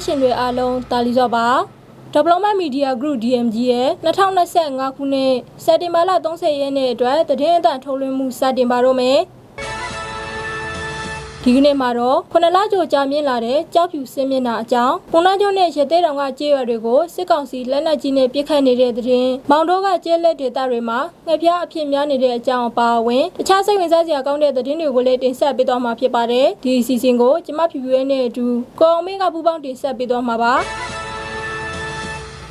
တော်တာရှင်တွေအားလုံးတာလီစောပါ Development Media Group DMG ရဲ့2025ခုနှစ်စက်တင်ဘာလ30ရက်နေ့အတွက်သတင်းအသံထုတ်လွှင့်မှုစတင်ပါတော့မယ် ဒီကနေ့မှာတော့ခုနလကျော်ကြာမြင့်လာတဲ့ကြောက်ဖြူစင်းမျက်နှာအကြောင်းပုံနှကျော်နဲ့ရသေးတောင်ကကြေးရွာတွေကိုစစ်ကောင်စီလက်နက်ကြီးနဲ့ပစ်ခတ်နေတဲ့သတင်းမောင်တို့ကကျဲလက်ဒေသတွေမှာငှက်ပြားအဖြစ်များနေတဲ့အကြောင်းအပါအဝင်တခြားစိတ်ဝင်စားစရာကောင်းတဲ့သတင်းတွေကိုလည်းတင်ဆက်ပေးသွားမှာဖြစ်ပါတယ်ဒီအစီအစဉ်ကိုကျမဖြူဖြူရဲ့နဲ့အတူကိုအောင်မင်းကပူပေါင်းတင်ဆက်ပေးသွားမှာပါ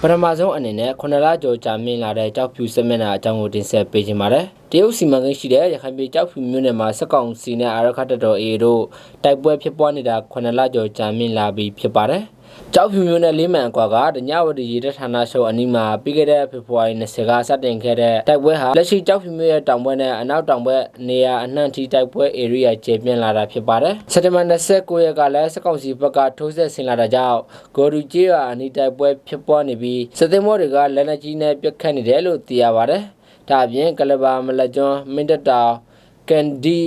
ပထမဆုံးအနေနဲ့ခုနလကျော်ကြာမြင့်လာတဲ့ကြောက်ဖြူစက်မျက်နှာအကြောင်းကိုတင်ဆက်ပေးခြင်းပါတယ်။တရုတ်စီမံကိန်းရှိတဲ့ရခိုင်ပြည်ကြောက်ဖြူမြို့နယ်မှာစက်ကောင်စီနဲ့အာရခတ်တပ်တော် AA တို့တိုက်ပွဲဖြစ်ပွားနေတာခုနလကျော်ကြာမြင့်လာပြီးဖြစ်ပါတယ်။ ကြောက်ဖြူမြို့နယ်လေးမှန်အကွာကဒညဝတီရေတပ်ဌာနရှုပ်အနီးမှာပြီးခဲ့တဲ့ဖေဖော်ဝါရီ20ကစတင်ခဲ့တဲ့တိုက်ပွဲဟာလက်ရှိကြောက်ဖြူမြို့ရဲ့တောင်ဘက်နဲ့အနောက်တောင်ဘက်နေရာအနှံ့ထိတိုက်ပွဲ area ကျေပြန့်လာတာဖြစ်ပါတယ်။စက်တင်ဘာ29ရက်ကလည်းစက်ကောင်စီဘက်ကထိုးဆက်ဆင်လာတာကြောင့်ဂိုဒူကျေးရွာအနီးတိုက်ပွဲဖြစ်ပွားနေပြီးစစ်သည်မောတွေကလက်နက်ကြီးနဲ့ပစ်ခတ်နေတယ်လို့သိရပါတယ်။ဒါအပြင်ကလဘာမလက်ကျွန်းမင်းတပ်တောင်ကန်ဒီ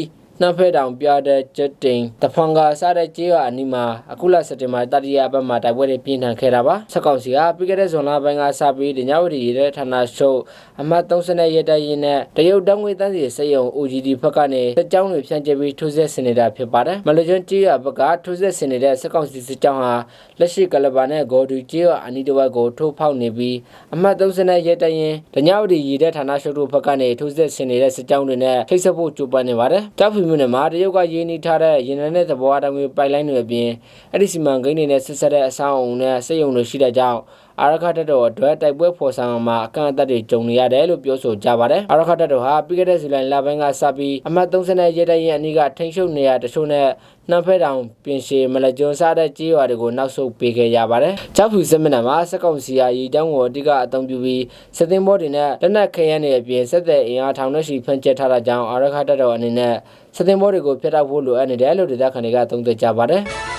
နှဖဲတောင်ပြတဲ့ကျက်တင်တဖန်ကစားတဲ့ကြေးရွာအနီးမှာအခုလစက်တင်ဘာတတိယပတ်မှာတိုက်ပွဲတွေပြင်းထန်ခဲ့တာပါဆက်ကောင်စီကပြီးခဲ့တဲ့ဇွန်လပိုင်းကစပြီးဒညဝတီရဲဌာနရှုပ်အမှတ်30ရဲတပ်ရင်းနဲ့တရုတ်တောင်းငွေတန်းစီစေယုံ OGD ဘက်ကနေစစ်ကြောင်းတွေဖြန့်ကျက်ပြီးထိုးစစ်ဆင်နေတာဖြစ်ပါတယ်မလကျွန်းကြေးရွာဘက်ကထိုးစစ်ဆင်နေတဲ့ဆက်ကောင်စီစစ်ကြောင်းဟာလက်ရှိကလဘာနဲ့ဂေါ်ဒူကြေးရွာအနီးတစ်ဝက်ကိုထိုးဖောက်နေပြီးအမှတ်30ရဲတပ်ရင်းဒညဝတီရဲဌာနရှုပ်တို့ဘက်ကနေထိုးစစ်ဆင်နေတဲ့စစ်ကြောင်းတွေနဲ့ထိတ်ဆက်ဖို့ကြိုးပမ်းနေပါတယ်တောက်ဖီမြို့နယ်မှာတရုတ်ကရင်းနှီးထားတဲ့ရင်နယ်နဲ့သဘောအတိုင်းပိုက်လိုင်းတွေအပြင်အဲ့ဒီစီမံကိန်းတွေနဲ့ဆက်ဆက်တဲ့အဆောက်အုံနဲ့စိတ်ယုံတွေရှိတဲ့ကြောင့်အာရခတ်တပ်တော်အတွက်တိုက်ပွဲဖော်ဆောင်မှာအကန့်အသတ်တွေကြုံနေရတယ်လို့ပြောဆိုကြပါတယ်အာရခတ်တပ်တော်ဟာပြီးခဲ့တဲ့ဇူလိုင်လပိုင်းကစပြီးအမှတ်30နဲ့ရဲတပ်ရင်းအနီးကထိန်းချုပ်နေရတချို့နဲ့နှမ်းဖဲတောင်ပြင်ရှည်မလကျွန်းစားတဲ့ကြေးရွာတွေကိုနောက်ဆုတ်ပေးခဲ့ရပါတယ်။ကြောက်ဖြူစက်မနံမှာစက်ကောင်စီယာရီတောင်းကိုအဓိကအသုံးပြုပြီးစက်တင်ဘောတွေနဲ့လက်နက်ခဲယမ်းတွေအပြင်စက်တဲ့အင်အားထောင်နဲ့ရှိဖန်ကျက်ထားတာကြောင့်အာရခတ်တပ်တော်အနေနဲ့စက်တင်ဘောတွေကိုဖျက်တောက်ဖို့လိုအပ်နေတယ်လို့ဒေသခံတွေကသုံးသပ်ကြပါတယ်။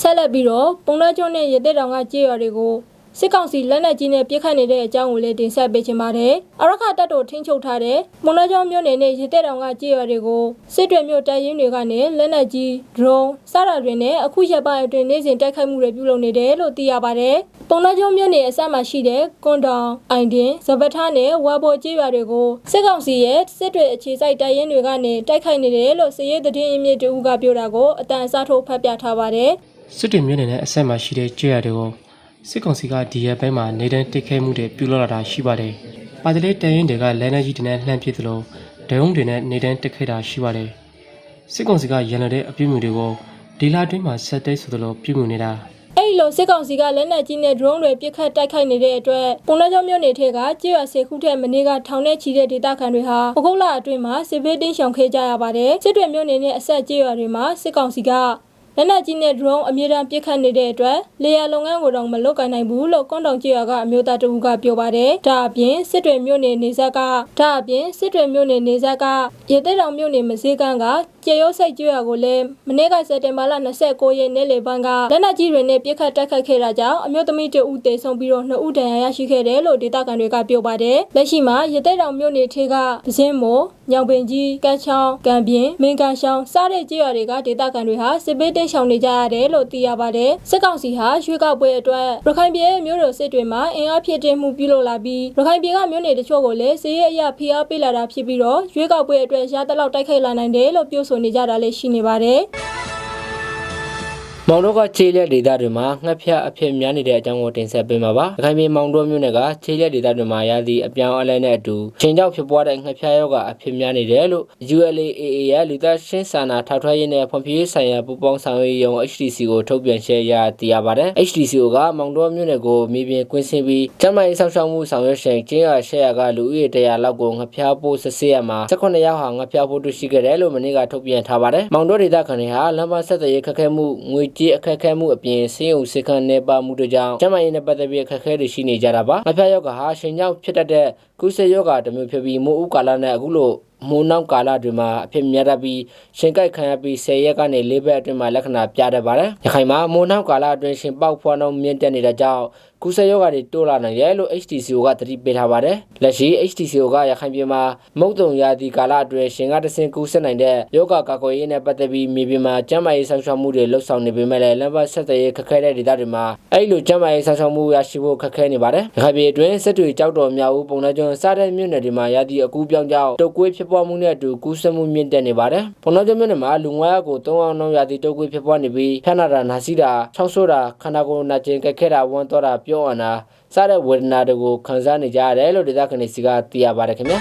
ဆက်လက်ပြီးတော့ပုံနှကျွန်းနဲ့ရတဲ့တောင်ကကြေးရွာတွေကိုစစ်ကောင်စီလက်နက်ကြီးနဲ့ပစ်ခတ်နေတဲ့အကြောင်းကိုလည်းတင်ဆက်ပေးချင်ပါတယ်။အရခတပ်တော်ထိန်းချုပ်ထားတဲ့ပုံနှကျွန်းမြို့နယ်နဲ့ရတဲ့တောင်ကကြေးရွာတွေကိုစစ်တွေမြို့တပ်ရင်းတွေကနေလက်နက်ကြီး drone စတာတွေနဲ့အခုရက်ပိုင်းအတွင်းနေ့စဉ်တိုက်ခိုက်မှုတွေပြုလုပ်နေတယ်လို့သိရပါတယ်။ပုံနှကျွန်းမြို့နယ်အစပ်မှာရှိတဲ့ကွန်တောင်အိုင်တင်ဇပထားနဲ့ဝါဘော်ကြေးရွာတွေကိုစစ်ကောင်စီရဲ့စစ်တွေအခြေစိုက်တပ်ရင်းတွေကနေတိုက်ခိုက်နေတယ်လို့စစ်ရေးသတင်းအမြင့်တူကပြောတာကိုအတန်အစားထိုးဖတ်ပြထားပါတယ်။ စစ်တွေမြို့နယ်နဲ့အဆက်မှာရှိတဲ့ကြေးရတွေကိုစစ်ကောင်စီကဒီရက်ပိုင်းမှာနေတန်းတိတ်ခဲမှုတွေပြုလုပ်လာတာရှိပါတယ်။ပါတလေးတရင်တွေကလက်နက်ကြီးတွေနဲ့လှမ်းပစ်သလိုဒုံးတွေနဲ့နေတန်းတက်ခဲတာရှိပါတယ်။စစ်ကောင်စီကရန်ရတဲ့အပြုအမူတွေကိုဒီလအတွင်းမှာဆက်တိုက်ဆိုသလိုပြုမှုနေတာအဲ့ဒီလိုစစ်ကောင်စီကလက်နက်ကြီးနဲ့ drone တွေပစ်ခတ်တိုက်ခိုက်နေတဲ့အတွက်ပုံနှကျောင်းမြို့နယ်ထဲကကြေးရွာစေခုထက်မနေ့ကထောင်ထဲချီတဲ့ဒေသခံတွေဟာပခုတ်လအတွင်းမှာစစ်ဘေးတင်းရှောင်ခဲ့ကြရပါတယ်စစ်တွေမြို့နယ်နဲ့အဆက်ကြေးရွာတွေမှာစစ်ကောင်စီက လက်နက်ကြီးနဲ့ drone အမြဲတမ်းပစ်ခတ်နေတဲ့အတွက်လေယာလုပ်ငန်းကိုတော့မလုပ်ကိုင်နိုင်ဘူးလို့ကွန်တောင်ကြေးရွာကအမျိုးသားတဦးကပြောပါတယ်ဒါအပြင်စစ်တွေမြို့နယ်နေဆက်ကဒါအပြင်စစ်တွေမြို့နယ်နေဆက်ကရေသက်တောင်မြို့နယ်မစည်းကန်းက ကျေရုပ်စိတ်ကြေးရွာကိုလည်းမနေ့ကစက်တင်ဘာလ29ရက်နေ့လေပိုင်းကလက်နက်ကြီးတွေနဲ့ပစ်ခတ်တိုက်ခိုက်ခဲ့တာကြောင့်အမျိုးသမီးတဦးတေဆုံးပြီးတော့နှစ်ဦးဒဏ်ရာရရှိခဲ့တယ်လို့ဒေသခံတွေကပြောပါတယ်လက်ရှိမှာရေသက်တောင်မြို့နယ်ထဲကပစင်းမို့ညောင်ပင်ကြီးကန်းချောင်းကံပြင်းမင်းကန်ရှောင်းစတဲ့ကြေးရွာတွေကဒေသခံတွေဟာစစ်ပေးတင်းရှောင်နေကြရတယ်လို့သိရပါတယ်စစ်ကောင်စီဟာရွှေကောက်ပွဲအတွက်ရခိုင်ပြည်မြို့တော်စစ်တွေမှာအင်အားဖြစ်တင်မှုပြုလုပ်လာပြီးရခိုင်ပြည်ကမြို့နယ်တချို့ကိုလည်းစစ်ရေးအရာဖိအားပေးလာတာဖြစ်ပြီးတော့ရွှေကောက်ပွဲအတွက်ရသလောက်တိုက်ခိုက်လာနိုင်တယ်လို့ပြောဆိုနေကြတာလည်းရှိနေပါတယ် မောင်တို့ကခြေလက်ဒေသတွေမှာငှက်ဖျားအဖြစ်များနေတဲ့အကြောင်းကိုတင်ဆက်ပေးမှာပါ။အခိုင်ပြည်မောင်တို့မြို့နယ်ကခြေလက်ဒေသတွေမှာရသည့်အပြောင်းအလဲနဲ့အတူချိန်ကြောက်ဖြစ်ပွားတဲ့ငှက်ဖျားရောဂါအဖြစ်များနေတယ်လို့ ULAAA ရဲ့လူသားရှင်းစာနာထောက်ထားရေးနဲ့ဖွံ့ဖြိုးရေးဆိုင်ရာပူးပေါင်းဆောင်ရွက်ရေးရုံး HTC ကိုထုတ်ပြန်ချက်ရသိရပါတယ်။ HTCO ကမောင်တို့မြို့နယ်ကိုမြေပြင်ကွင်းဆင်းပြီးကျန်းမာရေးဆောင်ရှောက်မှုဆောင်ရွက်ရှင်ကျင်းရရှက်ရကလူဦးရေ100လောက်ကိုငှက်ဖျားပိုးစစ်ဆေးရမှာ18ရောက်ဟာငှက်ဖျားပိုးတွေ့ရှိခဲ့တယ်လို့မနေ့ကထုတ်ပြန်ထားပါတယ်။မောင်တို့ဒေသခံတွေဟာလမ်းမဆက်သွယ်ရေးခက်ခဲမှုငွေကြေးအခက်အခဲမှုအပြင်ဆေးရုံစေခန်းနေပါမှုတို့ကြောင့်ကျန်းမာရေးနဲ့ပတ်သက်ပြီးအခက်အခဲတွေရှိနေကြတာပါ။ငှက်ဖျားရောဂါဟာရှင်ကြောင့်ဖြစ်တတ်တဲ့ကုသယောဂါတစ်မျိုးဖြစ်ပြီးမိုးဥကာလနဲ့အခုလိုမိုးနောက်ကာလတွေမှာအဖြစ်များတတ်ပြီးရှင်ကိုက်ခံရပြီး10ရက်ကနေ4ဘက်အတွင်းမှာလက္ခဏာပြတတ်ပါတယ်။ရခိုင်မှာမိုးနောက်ကာလအတွင်းရှင်ပေါက်ဖွားနှုန်းမြင့်တက်နေတဲ့ကြောင့် ကုသရောဂါတွေတိုးလာနိုင်တယ်လို့ HTCO ကသတိပေးထားပါတယ်။လက်ရှိ HTCO ကရခိုင်ပြည်မှာမုတ်တုံရာသီကာလအတွင်းရှင်ကတဆင်ကူးဆက်နိုင်တဲ့ယောဂကာကွယ်ရေးနဲ့ပတ်သက်ပြီးမြေပြင်မှာကျန်းမာရေးဆောင်ရှောက်မှုတွေလှုပ်ဆောင်နေပေမဲ့လည်းလမ်းပဆက်သွယ်ရေးခက်ခဲတဲ့ဒေသတွေမှာအဲ့လိုကျန်းမာရေးဆောင်ရှောက်မှုရရှိဖို့ခက်ခဲနေပါတယ်။ရခိုင်ပြည်အတွင်းစစ်တွေကြောက်တော်မြောက်ဦးပုံနှကျွန်းစတဲ့မြို့နယ်တွေမှာရာသီအကူးပြောင်းကြောင်းတုတ်ကွေးဖြစ်ပွားမှုနဲ့အတူကူးစက်မှုမြင့်တက်နေပါတယ်။ပုံနှကျွန်းမြို့နယ်မှာလူ900ကို3အောင်နှုန်းရာသီတုတ်ကွေးဖြစ်ပွားနေပြီးဖျက်နာတာနာစီတာချောက်ဆိုးတာခန္ဓာကိုယ်နာကျင်ကြက်ခဲတာဝမ်းတော့တာပြောအံတာစတဲ့ဝေဒနာတွေကိုခံစားနေကြရတယ်လို့ဒေသခံတွေစီကသိရပါတယ်ခင်ဗျာ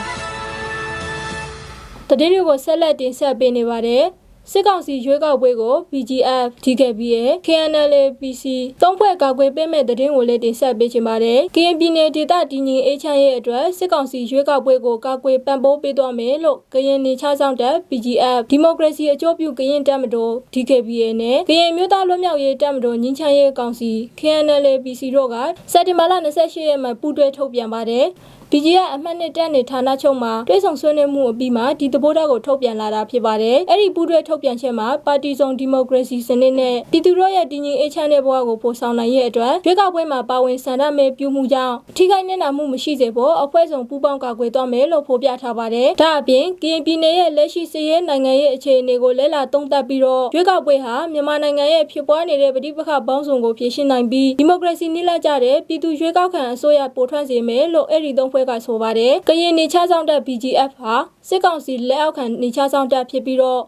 တတိယကိုဆက်လက်တင်ဆက်ပေးနေပါတယ် စစ်ကောင်စီရွေးကောက်ပွဲကို BGF DKBA KNL PC သုံးဖွဲ့ကာကွယ်ပေးမဲ့တဲ့တင်ကိုလည်းတင်ဆက်ပေးချင်ပါတယ်။ KN ပြည်နယ်ဒေသတည်ငြိမ်အေးချမ်းရေးအတွက်စစ်ကောင်စီရွေးကောက်ပွဲကိုကာကွယ်ပံ့ပိုးပေးသွားမယ်လို့ကရင်နေချဆောင်တဲ့ BGF ဒီမိုကရေစီအကျိုးပြုကရင်တပ်မတော် DKBA နဲ့ကရင်မျိုးသားလွတ်မြောက်ရေးတပ်မတော်ငင်းချမ်းရေးကောင်စီ KNL PC တို့ကစက်တင်ဘာလ28ရက်မှာပူးတွဲထုတ်ပြန်ပါတယ်။ BGF အမှတ်နှစ်တက်နေဌာနချုပ်မှာတွဲဆောင်ဆွေးနွေးမှုအပြီးမှာဒီသဘောထားကိုထုတ်ပြန်လာတာဖြစ်ပါတယ်။အဲ့ဒီပူးတွဲထုတ်ပြန်ချက်မှာပါတီစုံဒီမိုကရေစီစနစ်နဲ့ပြည်သူတို့ရဲ့တည်ငြိမ်အေးချမ်းတဲ့ဘဝကိုပို့ဆောင်နိုင်ရဲ့အတွက်ရွေးကောက်ပွဲမှာပါဝင်ဆန္ဒမဲပြုမှုကြောင့်ထိခိုက်နေတာမှုမရှိစေဖို့အဖွဲ့စုံပူးပေါင်းကာကွယ်သွားမယ်လို့ဖော်ပြထားပါတယ်။ဒါအပြင်ကရင်ပြည်နယ်ရဲ့လက်ရှိစည်ရဲနိုင်ငံရဲ့အခြေအနေကိုလဲလာသုံးသပ်ပြီးတော့ရွေးကောက်ပွဲဟာမြန်မာနိုင်ငံရဲ့ဖြစ်ပွားနေတဲ့ပဋိပက္ခပေါင်းစုံကိုဖြေရှင်းနိုင်ပြီးဒီမိုကရေစီနည်းလမ်းကျတဲ့ပြည်သူရွေးကောက်ခံအစိုးရပိုထွန်းစေမယ်လို့အဲ့ဒီသုံးဖွဲ့ကဆိုပါတယ်။ကရင်နေချဆောင်တဲ့ BGF ဟာစစ်ကောင်စီလက်အောက်ခံနေချဆောင်တဲ့ဖြစ်ပြီးတော့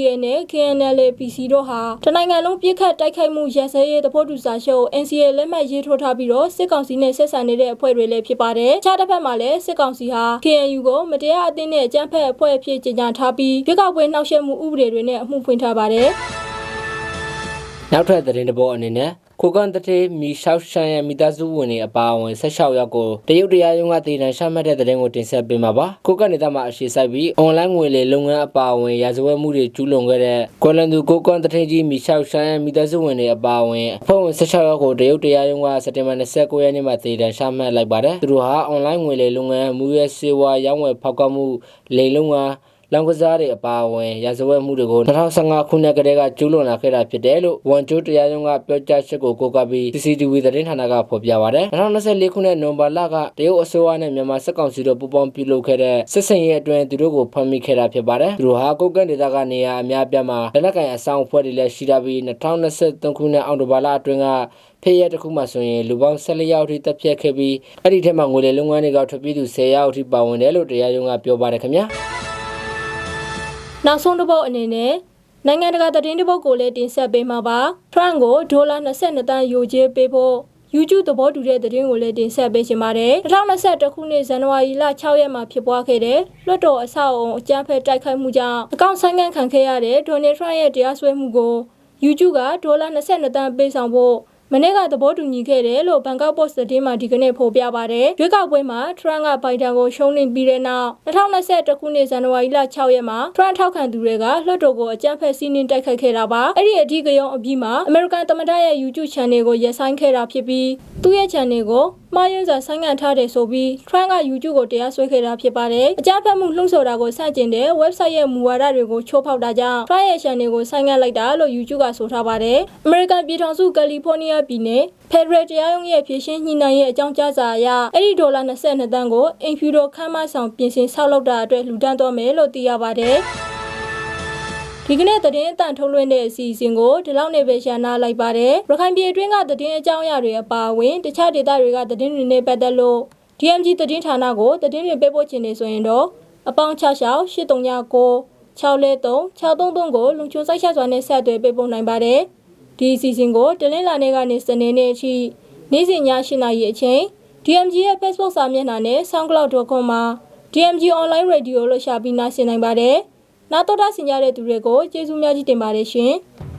DKBA နဲ့ KNL PC တို့ဟာတနိုင်ငံလုံးပြစ်ခတ်တိုက်ခိုက်မှုရစဲရေးတဖို့တူစာချုပ် NCA လက်မှတ်ရေးထိုးထားပြီးတော့စစ်ကောင်စီနဲ့ဆက်ဆံနေတဲ့အဖွဲ့တွေလည်းဖြစ်ပါတယ်။ခြားတစ်ဖက်မှာလည်းစစ်ကောင်စီဟာ KNU ကိုမတရားအသင်းနဲ့အကြမ်းဖက်အဖွဲ့အဖြစ်ကြေညာထားပြီးရွေးကောက်ပွဲနှောက်ယှက်မှုဥပဒေတွေနဲ့အမှုဖွင့်ထားပါတယ်။နောက်ထပ်သတင်းတစ်ပုဒ်အနေနဲ့ ကိုကန်တတေမီရှောက်ရှန်ရဲ့မိသားစုဝင်တွေအပါအဝင်16ယောက်ကိုတရုတ်တရားရုံးကတည်တံရှမှတ်တဲ့သတင်းကိုတင်ဆက်ပေးမှာပါကိုကန်နေသားမှာအရှိဆိုင်ပြီးအွန်လိုင်းငွေလေလုပ်ငန်းအပါအဝင်ရာဇဝတ်မှုတွေကျူးလွန်ခဲ့တဲ့ကွာလန်သူကိုကန်တတေကြီးမီရှောက်ရှန်ရဲ့မိသားစုဝင်တွေအပါအဝင်အဖွဲ့ဝင်16ယောက်ကိုတရုတ်တရားရုံးကစက်တင်ဘာ29ရက်နေ့မှာတည်တံရှမှတ်လိုက်ပါတယ်သူတို့ဟာအွန်လိုင်းငွေလေလုပ်ငန်းမူရဲစေဝါရောင်းဝယ်ဖောက်ကားမှုလိမ်လုံးက လောင်ကစားတွေအပါအဝင်ရာဇဝတ်မှုတွေကို2015ခုနှစ်ကတည်းကကျူးလွန်လာခဲ့တာဖြစ်တယ်လို့ဝန်ကျိုးတရားရုံးကပြောကြားချက်ကိုကိုးကားပြီး CCTV သတင်းဌာနကဖော်ပြပါတယ်2024ခုနှစ်နိုဝင်ဘာလကတရုတ်အစိုးရနဲ့မြန်မာစစ်ကောင်စီတို့ပူးပေါင်းပြုလုပ်ခဲ့တဲ့စစ်စင်ရေးအတွင်းသူတို့ကိုဖမ်းမိခဲ့တာဖြစ်ပါတယ်သူတို့ဟာကုတ်ကန်ဒေသကနေရာအများအပြားမှာလက်နက်ကိုင်အဆောင်အဖွဲ့တွေလည်းရှိတာပြီး2023ခုနှစ်အောက်တိုဘာလအတွင်းကဖေးရတစ်ခုမှဆိုရင်လူပေါင်း14ယောက်အထိတပ်ဖြတ်ခဲ့ပြီးအဲ့ဒီထက်မှငွေလေလုပ်ငန်းတွေကထွက်ပြေးသူ10ယောက်အထိပါဝင်တယ်လို့တရားရုံးကပြောပါတယ်ခင်ဗျာ နောက်ဆုံးတစ်ပုတ်အနေနဲ့နိုင်ငံတကာသတင်းတစ်ပုတ်ကိုလည်းတင်ဆက်ပေးမှာပါ။ Trump ကိုဒေါ်လာ22တန်းယိုကျေးပေးဖို့ YouTube သဘောတူတဲ့သတင်းကိုလည်းတင်ဆက်ပေးချင်ပါတယ်။2021ခုနှစ်ဇန်နဝါရီလ6ရက်မှာဖြစ်ပွားခဲ့တဲ့လွှတ်တော်အဆောက်အုံအကြမ်းဖက်တိုက်ခိုက်မှုကြောင့်အကောင့်ဆိုင်ငံ့ခံခဲ့ရတဲ့ Donald Trump ရဲ့တရားစွဲမှုကို YouTube ကဒေါ်လာ22တန်းပေးဆောင်ဖို့ မနေ့ကသဘောတူညီခဲ့တယ်လို့ဘန်ကောက်ပို့စ်သတင်းမှာဒီကနေ့ဖော်ပြပါတယ်။ရွေးကောက်ပွဲမှာထရန့်ကဘိုင်ဒန်ကိုရှုံးနိမ့်ပြီးတဲ့နောက်2021ခုနှစ်ဇန်နဝါရီလ6ရက်မှာထရန့်ထောက်ခံသူတွေကလွှတ်တော်ကိုအကြမ်းဖက်စီးနင်းတိုက်ခိုက်ခဲ့တာပါ။အဲ့ဒီအထီးကရုံအပြီးမှာအမေရိကန်သမ္မတရဲ့ YouTube channel ကိုရပ်ဆိုင်းခဲ့တာဖြစ်ပြီးသူ့ရဲ့ channel ကိုမှားယွင်းစွာဆိုင်းငံ့ထားတယ်ဆိုပြီးထရန့်က YouTube ကိုတရားစွဲခဲ့တာဖြစ်ပါတယ်။အကြမ်းဖက်မှုလှုံ့ဆော်တာကိုစတင်တဲ့ website ရဲ့မူဝါဒတွေကိုချိုးဖောက်တာကြောင့်ထရန့်ရဲ့ channel ကိုဆိုင်းငံ့လိုက်တာလို့ YouTube ကဆိုထားပါတယ်။အမေရိကန်ပြည်ထောင်စုကယ်လီဖိုးနီးယားပြည်နယ်ဖက်ဒရယ်တရားရုံးရဲ့ဖြည့်ရှင်းညှိနှိုင်းရေးအကြောင်းကြားစာအရအဲ့ဒီဒေါ်လာ22တန်းကိုအင်ဖျူရိုခမ်းမဆောင်ပြင်ဆင်ဆောက်လုပ်တာအတွက်လှူဒန်းတော့မယ်လို့သိရပါတယ်။ဒီကနေ့သတင်းအတန်ထုတ်လွှင့်တဲ့အစီအစဉ်ကိုဒီလောက်နေပဲရှာနာလိုက်ပါတယ်။ရခိုင်ပြည်အတွင်းကသတင်းအကြောင်းအရာတွေအပါအဝင်တခြားဒေသတွေကသတင်းတွေနဲ့ပတ်သက်လို့ DMG သတင်းဌာနကိုသတင်းတွေပေးပို့ခြင်းနေဆိုရင်တော့အပေါင်း66 8339 6lethree 633ကိုလုံချုံစိုက်ချက်စွာနဲ့ဆက်သွယ်ပေးပို့နိုင်ပါတယ်။ ဒီအစီအစဉ်ကိုတလင်းလာနေကနေစနေနေ့အထိနေ့စဉ်ည8:00နာရီအချိန် DMG ရဲ့ Facebook စာမျက်နှာနဲ့ soundcloud.com မှာ DMG online radio လို့ရှာပြီးနားဆင်နိုင်ပါတယ်။နောက်တော့တာဆင်ကြတဲ့သူတွေကိုကျေးဇူးများကြီးတင်ပါတယ်ရှင်။